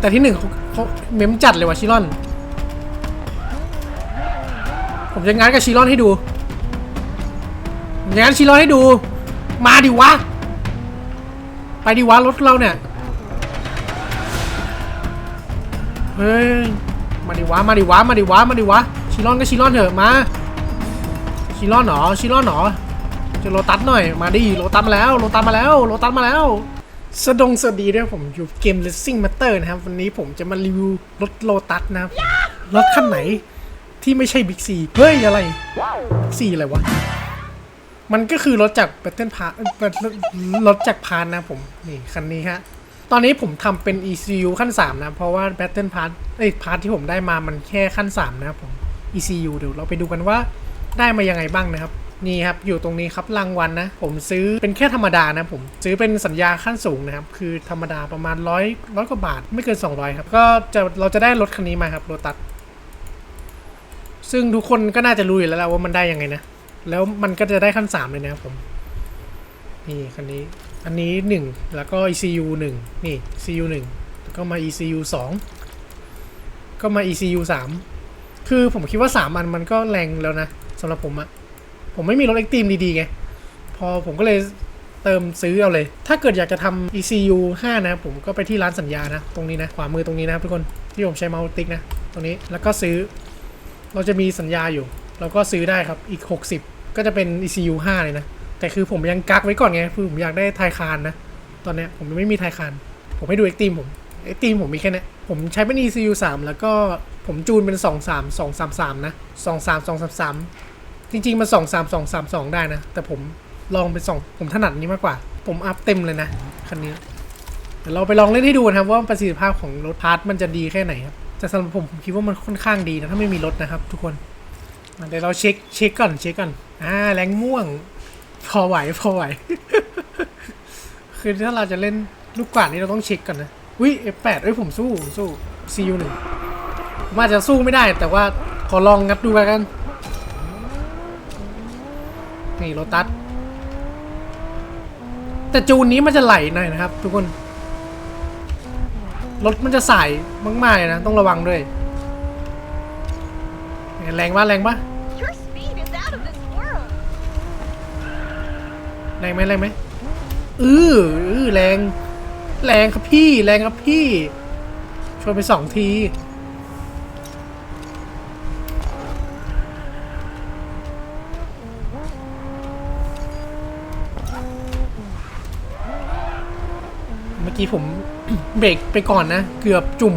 แต่ที่หนึ่งเขาเขาเมมจัดเลยว่ะชิรอน ผมจะงัดกับชิรอนให้ดูงัดชิรอนให้ดู มาดิวะ ไปดิวะรถเราเนี่ย เฮ้ย มาดิวะ มาดิวะ มาดิวะ มาดิวะ ชิรอนก็ชิรอนเถอะ มา ชิรอนเหรอชิรอนเหรอจะโลตัสหน่อย มาดิ โลตัสมาแล้ว โลตัสมาแล้ว โลตัสมาแล้ว สวัสดงสวัสดีด้วยผมอยู่เกม Racing Matter นะครับ วันนี้ผมจะมารีวิวรถโลตัสนะครับ รถคันไหนที่ไม่ใช่บิ๊กซีเฮ้ย อะไรบิ๊กซีอะไรวะ มันก็คือรถจาก Battle Pass เอ่อรถจากพานนะผม นี่ คันนี้ฮะ ตอนนี้ผมทำเป็น ECU ขั้น 3 นะ เพราะว่า Battle Pass เอ้ยพาร์ทที่ผมได้มามันแค่ขั้น 3 นะครับผม ECU เดี๋ยวเราไปดูกันว่าได้มายังไงบ้างนะครับ นี่ครับอยู่ตรงนี้ครับรางวัลนะผมซื้อเป็นแค่ธรรมดานะผมซื้อเป็นสัญญาขั้นสูงนะครับคือธรรมดาประมาณร้อยร้อยกว่าบาทไม่เกิน 200ครับก็จะเราจะได้รถคันนี้มาครับโรตัสซึ่งทุกคนก็น่าจะรู้อยู่แล้วแหละว่ามันได้ยังไงนะแล้วมันก็จะได้ขั้น3เลยนะครับผมนี่คันนี้อันนี้ 1 แล้วก็ ECU 1 นี่ ECU 1 แล้วก็มา ECU 2 ก็มา ECU 3 คือผมคิดว่า 3 อันมันก็แรงแล้วนะสำหรับผมอะ ผมไม่มีรถเอ็กตีมดีๆไง พอผมก็เลยเติมซื้อเอาเลย ถ้าเกิดอยากจะทำ ECU 5 นะ ผมก็ไปที่ร้านสัญญานะ ตรงนี้นะ ขวามือตรงนี้นะครับทุกคน ที่ผมใช้เมาส์ติ๊กนะ ตรงนี้ แล้วก็ซื้อ เราจะมีสัญญาอยู่ เราก็ซื้อได้ครับ อีก 60 ก็จะเป็น ECU 5 เลยนะ แต่คือผมยังกักไว้ก่อนไง คือผมอยากได้ไทยคานนะ ตอนนี้ผมไม่มีไทยคาน ผมให้ดูเอ็กตีมผม เอ็กตีมผมมีแค่นี้ ผมใช้เป็น ECU 3 แล้วก็ผมจูนเป็น 2 3 2 3 3 นะ 2 3 2 3 3 จริงๆมัน2 3 2 3 2ได้นะ แต่ผมลองเป็น2ผมถนัดนี้มากกว่า ผมอัพเต็มเลยนะคันนี้เดี๋ยวเราไปลองเล่นให้ดูนะครับ ว่าประสิทธิภาพของรถพาร์ทมันจะดีแค่ไหนครับแต่สำหรับผมผมคิดว่ามันค่อนข้างดีนะถ้าไม่มีรถนะครับ ทุกคนเดี๋ยวเราเช็คเช็คก่อนเช็คก่อนอ่าแรงม่วง พอไหวพอไหว คือถ้าเราจะเล่นลูกกวาดนี่เราต้องเช็คก่อนนะวิเอแปดเอ้ยผมสู้ผมสู้ซียูหนึ่งผมอาจจะสู้ไม่ได้แต่ว่าขอลองงัดดูกัน นี่โรตัสแต่จูนนี้มันจะไหลหน่อยนะครับ ทุกคน รถมันจะสายมากๆเลยนะ ต้องระวังด้วย แรงปะแรงปะ Your speed is out of this world. แรงไหมแรงไหมอืออือแรง แรงครับพี่ แรงครับพี่ชนไปสองที เมื่อกี้ผม เบรกไปก่อนนะ เกือบจุ่ม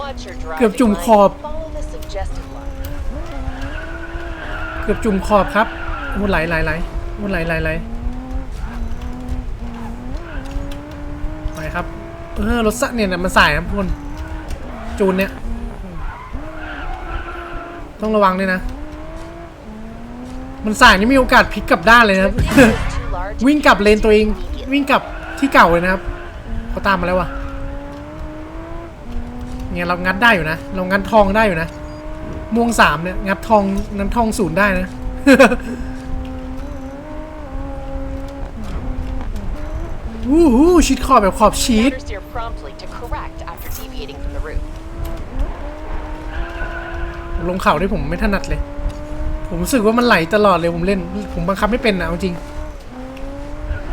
Watch your เกือบ driving จุ่ม line. ขอบ Follow the suggested line. เกือบจุ่มขอบครับโอ้ไหลไหลไหลโอ้ไหลไหลไหลไปครับ เออ รถสะเนี่ยนะมันสายครับทุกคนจูนเนี่ย ต้องระวังด้วยนะ มันสายนี่มีโอกาสพลิกกลับด้านเลยนะครับ The vehicle is too large. วิ่งกลับเลนตัวเอง Immediately. วิ่งกลับที่เก่าเลยนะครับ เขาตามมาแล้ววะเนี่ยเรางัดได้อยู่นะ เรางัดทองได้อยู่นะ ม่วงสามเนี่ย งัดทองนันทองศูนย์ได้นะ วู้ฮู้ชิดขอบแบบขอบชีด Better steer promptly to correct after deviating from the route. ลงเขาที่ผมไม่ถนัดเลย ผมรู้สึกว่ามันไหลตลอดเลยผมเล่น ผมบังคับไม่เป็นนะเอาจริง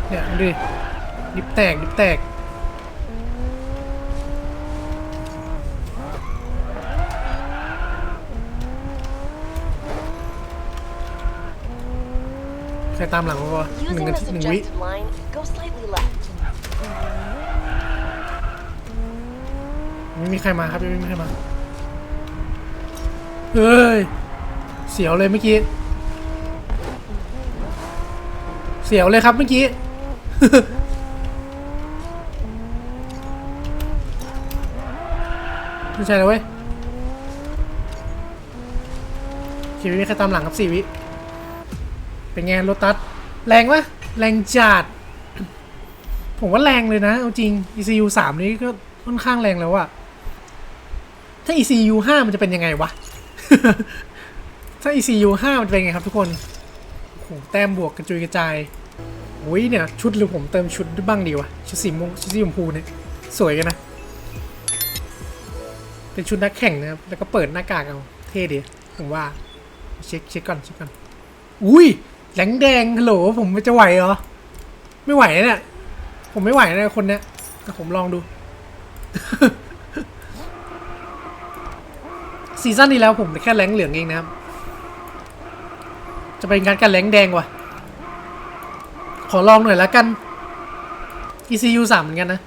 เนี่ยดูดิดิบแตกดิบแตก ใครตามหลังวะหนึ่ง Using นา the ทีหนึ่งวิ suggested line, go slightly left. ไม่มีใครมาครับยังไม่มีใครมาเฮ้ย เสียวเลยเมื่อกี้ เสียวเลยครับเมื่อกี้ ไม่ใช่เลยเว้ยสี่วิมีใครตามหลังครับสี่วิ เป็นไงรถตัดแรงวะแรงจัด ผมว่าแรงเลยนะ เอาจริง ECU 3 นี้ก็ค่อนข้างแรงแล้วอะถ้า ECU 5 มันจะเป็นยังไงวะ ถ้า ECU 5 มันจะเป็นไงครับทุกคนโอ้โหแต้มบวกกระจุยกระจายอุ้ยเนี่ยชุดหรือผมเติมชุดบ้างดีวะชุดสีม่วงชุดสีชมพูเนี่ยสวยกันนะ เป็นชุดนักแข่งนะครับ แล้วก็เปิดหน้ากากเอา เท่ดีผมว่า เช็คเช็คก่อนเช็คก่อน อุ้ย แหลงแดงฮัลโหลผมจะไหวเหรอ ไม่ไหวนะเนี่ยผมไม่ไหวนะคนเนี้ยแต่ผมลองดู ซีซั่นนี้แล้วผมแค่แหลงเหลืองเองนะครับ จะเป็นการกันแหลงแดงว่ะ ขอลองหน่อยแล้วกัน ECU สามเหมือนกันนะ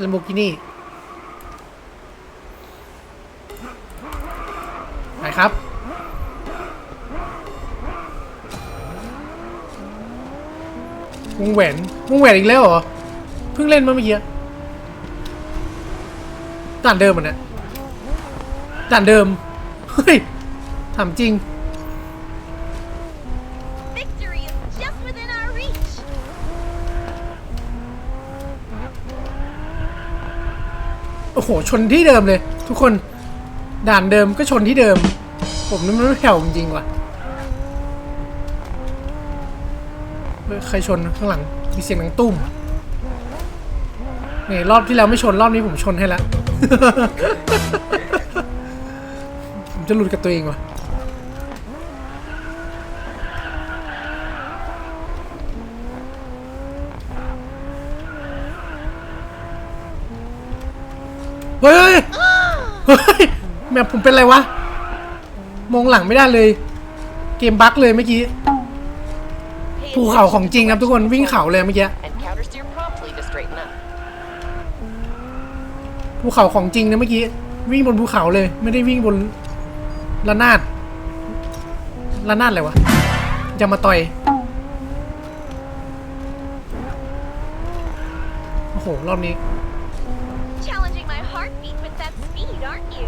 Lamborghini ไปครับ วงแหวนวงแหวนอีกแล้วเหรอ เพิ่งเล่นมาเมื่อกี้ด่านเดิมเหมือนนะด่านเดิม เฮ้ยถามจริง Victory is just within our reach. โอ้โห ชนที่เดิมเลย ทุกคน ด่านเดิมก็ชนที่เดิม ผมนี่มันไม่แผ่วจริงๆว่ะเฮ้ย ใครชนข้างหลัง มีเสียงหนังตุ้มนี่รอบที่แล้วไม่ชนรอบนี้ผมชนให้แล้วผมจะหลุดกับตัวเองวะเฮ้ยเฮ้ยแมปผมเป็นไรวะ มองหลังไม่ได้เลย เกมบั๊กเลยเมื่อกี้ ภูเขาของ attention จริงครับ to ทุกคนวิ่งเขาเลยเมื่อกี้ And countersteer promptly to straighten up. ภูเขาของจริงนะเมื่อกี้วิ่งบนภูเขาเลย ไม่ได้วิ่งบนระนาดระนาดอะไรวะจะมาต่อยโอ้โหรอบนี้ Challenging my heartbeat with that speed, aren't you?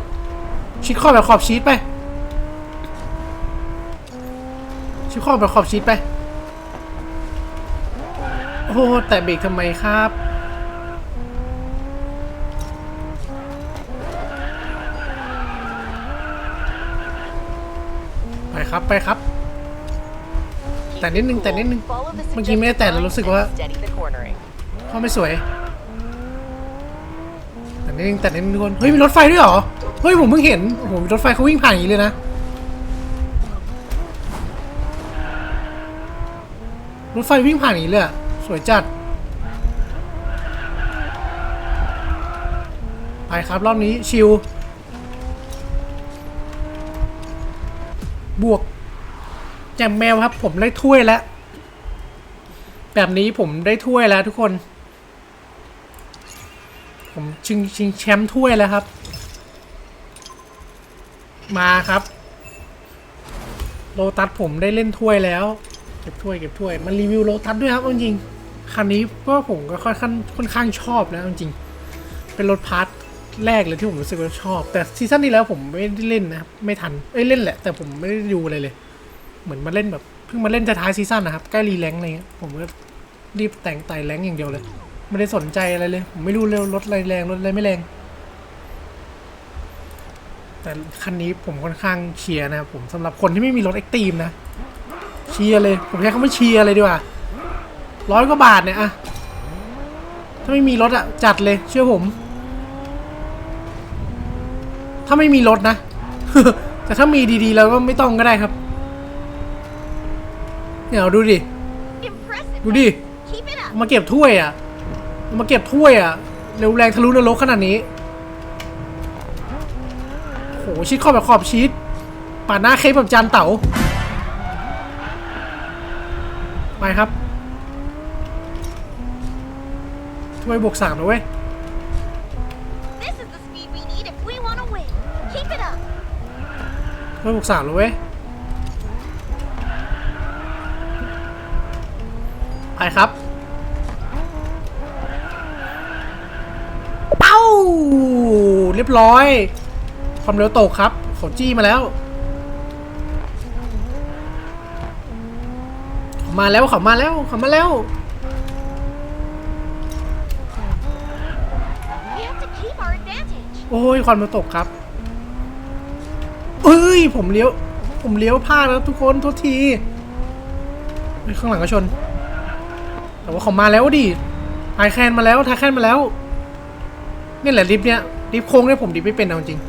ชิดขอบแบบขอบชีตไปชิดขอบแบบขอบชีตไป โอ้แต่เบรกทำไมครับ ไปครับไปครับ แต่นิดนึงแต่นิดนึง เมื่อกี้ไม่ได้แต่เรารู้สึกว่าเขาไม่สวย แต่นิดนึงแต่นิดนึงทุกคน เฮ้ย มีรถไฟด้วยเหรอ เฮ้ย ผมเพิ่งเห็นโอ้โหมีรถไฟเขาวิ่งผ่านอย่างนี้เลยนะรถไฟวิ่งผ่านอย่างนี้เลยอะ สวยจัด ไปครับรอบนี้ชิลบวกแจมแมวครับ ผมได้ถ้วยแล้ว แบบนี้ผมได้ถ้วยแล้วทุกคน ผมชิงชิงแชมป์ถ้วยแล้วครับ มาครับ โลตัสผมได้เล่นถ้วยแล้ว เก็บถ้วยเก็บถ้วยมันรีวิวโลตัสด้วยครับจริงๆคันนี้ก็ผมก็ค่อนข้างค่อนข้างชอบนะจริงเป็นรถพาร์ทแรกเลยที่ผมรู้สึกว่าชอบ แต่ซีซั่นนี้แล้วผมไม่ได้เล่นนะครับไม่ทันเอ้ยเล่นแหละ แต่ผมไม่ได้ดูอะไรเลย เหมือนมาเล่นแบบเพิ่งมาเล่นท้ายซีซั่นนะครับใกล้รีแลงก์อะไรเงี้ยผมก็รีบแต่งไต่แรงก์อย่างเดียวเลยไม่ได้สนใจอะไรเลย ผมไม่รู้เลยรถอะไรแรงรถอะไรไม่แรง แต่คันนี้ผมค่อนข้างเชียร์นะครับผมสำหรับคนที่ไม่มีรถเอ็กตีมนะ เชียร์เลย ผมใช้คำว่าเชียร์เลยดีกว่าร้อยกว่าบาทเนี่ยอะถ้าไม่มีรถอะจัดเลยเชื่อผม ถ้าไม่มีรถนะ แต่ถ้ามีดีๆ แล้วก็ไม่ต้องก็ได้ครับ เนี่ยเอาดูดิ ดูดิ มาเก็บถ้วยอะมาเก็บถ้วยอะเร็วแรงทะลุนรกขนาดนี้โหชิดขอบแบบขอบชีสปาหน้าเค้กแบบจานเต๋า ไปครับถ้วยบวกสามนะเว้ย This is the speed we need if we want to win. Keep it up. ถ้วยบวกสามนะเว้ย ไปครับเป้า เรียบร้อย ความเร็วตกครับเขาจี้มาแล้วเขา มาแล้วเขามาแล้วเขามาแล้วโอ้ยความเร็วตกครับเอ้ยผมเลี้ยว ผมเลี้ยวพลาดแล้วทุกคนโทษทีข้างหลังก็ชน แต่ว่าเขามาแล้วดิไทยแคนมาแล้วไทยแคนมาแล้วนี่แหละดิฟเนี่ยดิฟโค้งเนี่ยผมดิฟไม่เป็นเอาจริง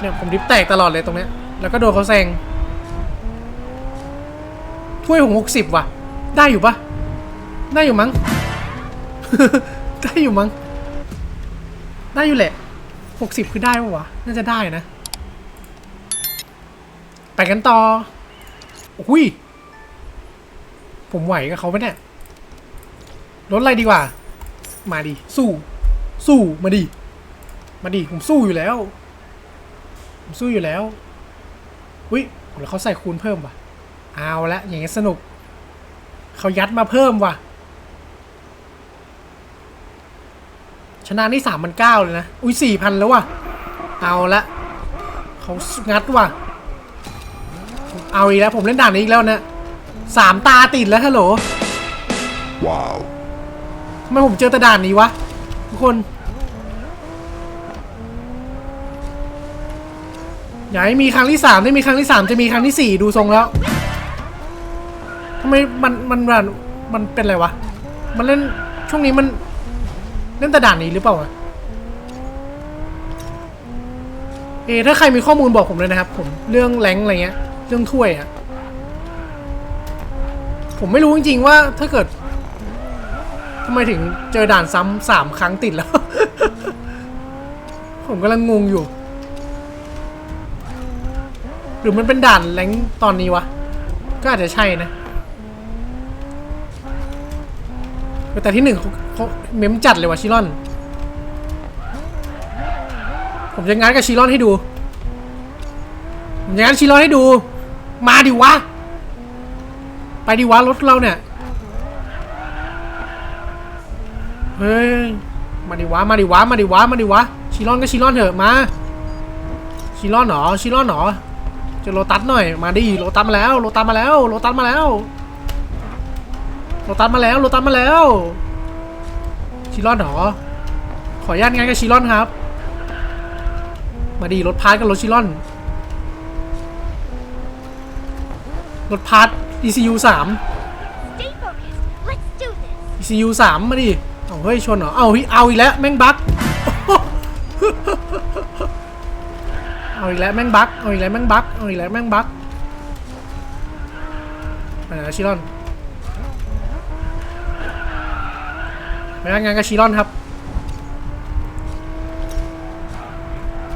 เนี่ยผมดิฟแตกตลอดเลยตรงเนี้ยแล้วก็โดนเขาแซง ถ้วยผมหกสิบว่ะ ได้อยู่ปะได้อยู่มั้ง ได้อยู่มั้ง ได้อยู่แหละหกสิบคือได้ปะวะ น่าจะได้นะ ไปกันต่อ อุ้ย ผมไหวกับเขาไหมเนี่ยรถอะไรดีกว่า มาดิ สู้ สู้ มาดิ มาดิ ผมสู้อยู่แล้ว ผมสู้อยู่แล้ว อุ้ยแล้วเขาใส่คูณเพิ่มว่ะ เอาละอย่างงี้สนุก เขายัดมาเพิ่มว่ะ ชนะนี่สามพันเก้าเลยนะ อุ้ยสี่พันแล้วว่ะ เอาละเขางัดว่ะ เอาอีกแล้ว ผมเล่นด่านนี้อีกแล้วนะสามตาติดแล้วฮัลโหล Wow. ทำไมผมเจอแต่ด่านนี้วะ ทุกคน อย่าให้มีครั้งที่สามได้มีครั้งที่สามจะมีครั้งที่สี่ดูทรงแล้ว ทำไมมันมันมันมันเป็นอะไรวะ มันเล่นช่วงนี้มันเล่นแต่ด่านนี้หรือเปล่าวะเอะถ้าใครมีข้อมูลบอกผมเลยนะครับ ผมเรื่องแรงอะไรเงี้ย เรื่องถ้วยอะผมไม่รู้จริงๆว่าถ้าเกิดทำไมถึงเจอด่านซ้ำสามครั้งติดแล้ว ผมกำลังงงอยู่ หรือมันเป็นด่านแรงตอนนี้วะ ก็อาจจะใช่นะ แต่ที่หนึ่งเขาเขาเม้มจัดเลยว่ะชิลอน ผมจะงัดกับชิลอนให้ดูผมจะงัดชิลอนให้ดู มาดิวะ ไปดิวะรถเราเนี่ย เฮ้ย มาดิวะ มาดิวะ มาดิวะ มาดิวะ ชิลอนก็ชิลอนเถอะ มา ชิลอนหรอชิลอนหรอจะโลตัสหน่อย มาดิโลตัสมาแล้ว โลตัสมาแล้ว โลตัสมาแล้ว โลตัสมาแล้วโลตัสมาแล้วชิลอนเหรอ ขออนุญาตงานกับชิลอนครับ มาดิรถพาร์ทกับรถชิลอน รถพาร์ท ECU 3 Stay focused. Let's do this. ECU สามมาดิเอาเฮ้ยชนเหรอ เอาเฮ้ยเอาอีกแล้วแม่งบั๊กเอาอีกแล้วแม่งบั๊กเอาอีกแล้วแม่งบั๊กเอาอีกแล้วแม่งบั๊กไปไหนแล้วชิ รอนไปงานกับชิรอนครับ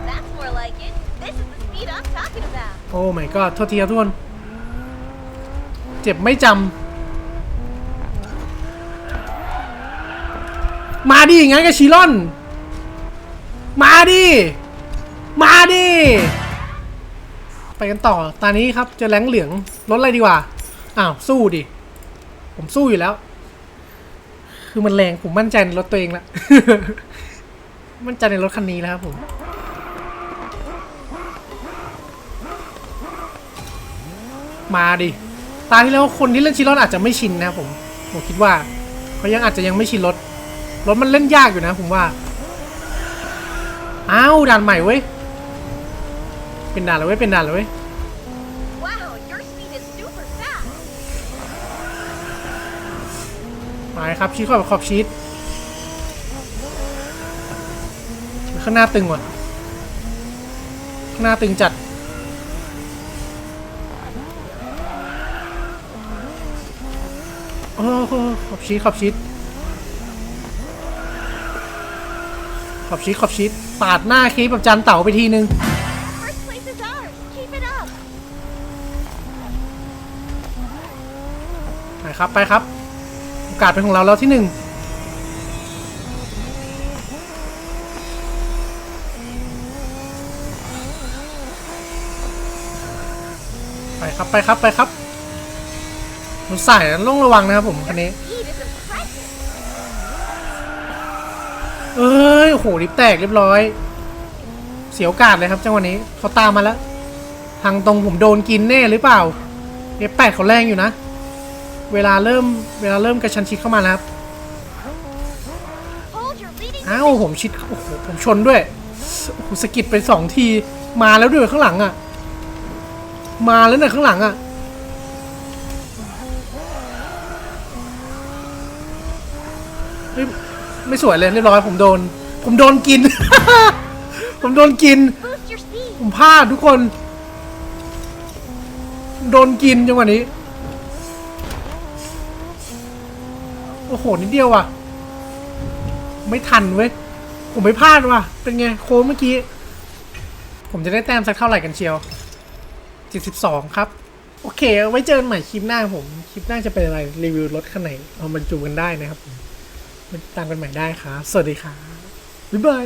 That's more like it. This is the speed I'm talking about. โอ้ my god โทษทีครับทุกคน เจ็บไม่จำ มาดิงั้นกับชิรอน มาดิ มาดิ ไปกันต่อตอนนี้ครับเจะแรงเหลือง รถอะไรดีกว่า อ้าว สู้ดิ ผมสู้อยู่แล้ว คือมันแรงผมมั่นใจในรถตัวเองละมั่นใจในรถคันนี้แล้วครับผมมาดิตาที่แล้วคนที่เล่นชิลอนอาจจะไม่ชินนะครับผมผมคิดว่าเขายังอาจจะยังไม่ชินรถรถมันเล่นยากอยู่นะผมว่าอ้าวด่านใหม่เว้ยเป็นด่านเลยเว้ยเป็นด่านเลยเว้ย ครับชี้ขอบขอบชีตข้างหน้าตึงว่ะ ข้างหน้าตึงจัด โอ้โหขอบชีตขอบชีตขอบชีตขอบชีตปาดหน้าคีบแบบจันเต่าไปทีนึง First place is ours. Keep it up. ไปครับ ไปครับโอ กาสเป็นของเราแล้วที่หนึ่งไปครับไปครับไปครับรถสายต้องระวังนะครับผมคันนี้เอ้ยโหลิฟต์แตกเรียบร้อย เสียโอกาสเลยครับจังหวะนี้เขาตามมาแล้ว ทางตรงผมโดนกินแน่หรือเปล่าเอฟแปดเขาแรงอยู่นะ เวลาเริ่มเวลาเริ่มกระชันชิดเข้ามาแล้วครับอ้าวผมชิดโอ้โหผมชนด้วยโอ้โหสกิดไปสองทีมาแล้วด้วยข้างหลังอะ มาแล้วเนี่ยข้างหลังอะไม่สวยเลยเรียบร้อยผมโดน ผมโดนกิน ผมโดนกิน ผมพลาดทุกคน โดนกินจังหวะนี้ อ้โห นิดเดียวว่ะ ไม่ทันเว้ย ผมไม่พลาดว่ะ เป็นไง โค้งเมื่อกี้ ผมจะได้แต้มสักเท่าไหร่กันเชียว 72 ครับ โอเค ไว้เจอกันใหม่คลิปหน้าผม คลิปหน้าจะเป็นอะไร รีวิวรถคันไหน เอามาจูกันได้นะครับมมาติดตามกันใหม่ได้ครับ สวัสดีครับ บ๊ายบาย